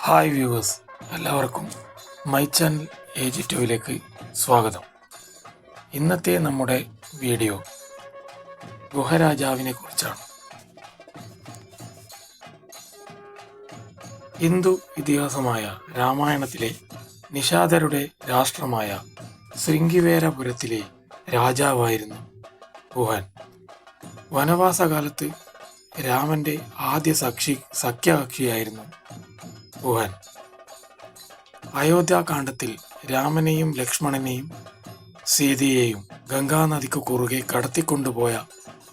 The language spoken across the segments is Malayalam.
ഹായ് വ്യൂവേഴ്സ് എല്ലാവർക്കും മൈ ചാനൽ ഏജ് ടുവിലേക്ക് സ്വാഗതം. ഇന്നത്തെ നമ്മുടെ വീഡിയോ ഗുഹരാജാവിനെ കുറിച്ചാണ്. ഹിന്ദു ഇതിഹാസമായ രാമായണത്തിലെ നിഷാദരുടെ രാഷ്ട്രമായ ശൃംഗിവേരപുരത്തിലെ രാജാവായിരുന്നു ഗുഹൻ. വനവാസകാലത്ത് രാമന്റെ ആദ്യ സഖി സഖ്യകക്ഷിയായിരുന്നു ഗുഹൻ അയോധ്യാകാന്ഡത്തിൽ രാമനെയും ലക്ഷ്മണനെയും സീതയെയും ഗംഗാനദിക്ക് കുറുകെ കടത്തിക്കൊണ്ടുപോയ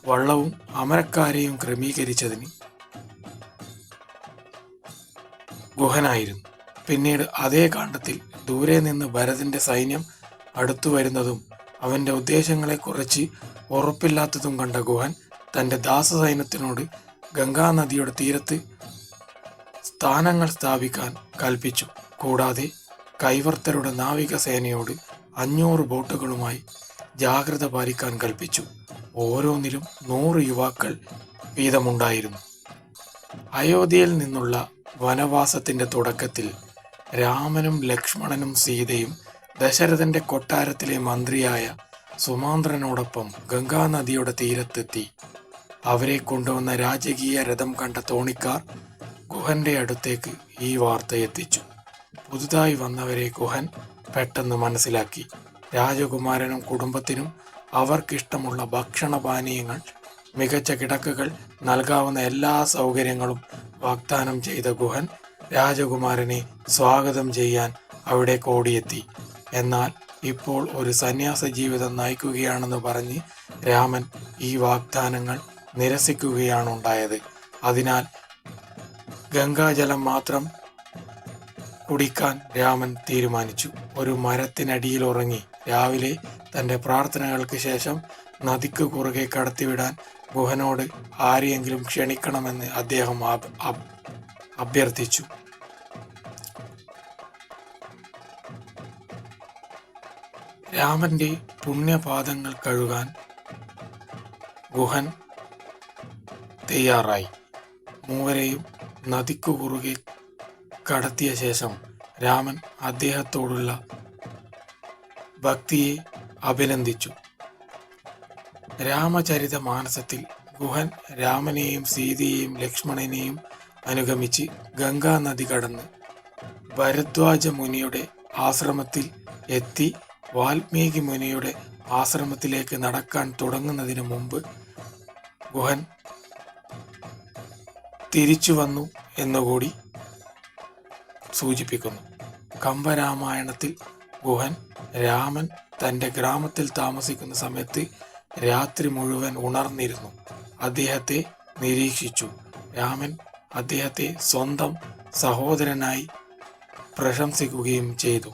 വള്ളവും അമരക്കാരെയും ക്രമീകരിച്ചതിന് ഗുഹനായിരുന്നു പിന്നീട് അതേ കാണ്ഡത്തിൽ ദൂരെ നിന്ന് ഭരതന്റെ സൈന്യം അടുത്തു വരുന്നതും അവന്റെ ഉദ്ദേശങ്ങളെക്കുറിച്ച് ഉറപ്പില്ലാത്തതും കണ്ട ഗുഹൻ തന്റെ ദാസസൈന്യത്തിനോട് ഗംഗാനദിയുടെ തീരത്ത് സ്ഥാനങ്ങൾ സ്ഥാപിക്കാൻ കൽപ്പിച്ചു. കൂടാതെ കൈവർത്തരുടെ നാവികസേനയോട് അഞ്ഞൂറ് ബോട്ടുകളുമായി ജാഗ്രത പാലിക്കാൻ കൽപ്പിച്ചു. ഓരോന്നിലും നൂറ് യുവാക്കൾ വീതമുണ്ടായിരുന്നു. അയോധ്യയിൽ നിന്നുള്ള വനവാസത്തിന്റെ തുടക്കത്തിൽ രാമനും ലക്ഷ്മണനും സീതയും ദശരഥന്റെ കൊട്ടാരത്തിലെ മന്ത്രിയായ സുമാന്ത്രനോടൊപ്പം ഗംഗാനദിയുടെ തീരത്തെത്തി. അവരെ കൊണ്ടുവന്ന രാജകീയ രഥം കണ്ട തോണിക്കാർ ഗുഹന്റെ അടുത്തേക്ക് ഈ വാർത്ത എത്തിച്ചു. പുതുതായി വന്നവരെ ഗുഹൻ പെട്ടെന്ന് മനസ്സിലാക്കി. രാജകുമാരനും കുടുംബത്തിനും അവർക്കിഷ്ടമുള്ള ഭക്ഷണപാനീയങ്ങൾ മികച്ച കിടക്കുകൾ നൽകാവുന്ന എല്ലാ സൗകര്യങ്ങളും വാഗ്ദാനം ചെയ്ത ഗുഹൻ രാജകുമാരനെ സ്വാഗതം ചെയ്യാൻ അവിടെ കോടിയെത്തി എന്നാൽ ഇപ്പോൾ ഒരു സന്യാസ ജീവിതം നയിക്കുകയാണെന്ന് പറഞ്ഞ് രാമൻ ഈ വാഗ്ദാനങ്ങൾ നിരസിക്കുകയാണുണ്ടായത്. അതിനാൽ ഗംഗാജലം മാത്രം കുടിക്കാൻ രാമൻ തീരുമാനിച്ചു. ഒരു മരത്തിനടിയിൽ ഉറങ്ങി രാവിലെ തന്റെ പ്രാർത്ഥനകൾക്ക് ശേഷം നദിക്ക് കുറുകെ കടത്തിവിടാൻ ഗുഹനോട് ആരെയെങ്കിലും ക്ഷണിക്കണമെന്ന് അദ്ദേഹം അഭ- അഭ- അഭ്യർത്ഥിച്ചു. രാമന്റെ പുണ്യപാദങ്ങൾ കഴുകാൻ ഗുഹൻ തയ്യാറായി. മൂവരെയും നദിക്കു കുറുകെ കടത്തിയ ശേഷം രാമൻ അദ്ദേഹത്തോടുള്ള ഭക്തിയെ അഭിനന്ദിച്ചു. രാമചരിത മാനസത്തിൽ ഗുഹൻ രാമനെയും സീതയെയും ലക്ഷ്മണനെയും അനുഗമിച്ച് ഗംഗാ നദി കടന്ന് ഭരദ്വാജ മുനിയുടെ ആശ്രമത്തിൽ എത്തി വാൽമീകി മുനിയുടെ ആശ്രമത്തിലേക്ക് നടക്കാൻ തുടങ്ങുന്നതിന് മുമ്പ് ഗുഹൻ തിരിച്ചു വന്നു എന്നുകൂടി സൂചിപ്പിക്കുന്നു. കമ്പരാമായണത്തിൽ ഗുഹൻ രാമൻ തന്റെ ഗ്രാമത്തിൽ താമസിക്കുന്ന സമയത്ത് രാത്രി മുഴുവൻ ഉണർന്നിരുന്നു. അദ്ദേഹത്തെ നിരീക്ഷിച്ചു. രാമൻ അദ്ദേഹത്തെ സ്വന്തം സഹോദരനായി പ്രശംസിക്കുകയും ചെയ്തു.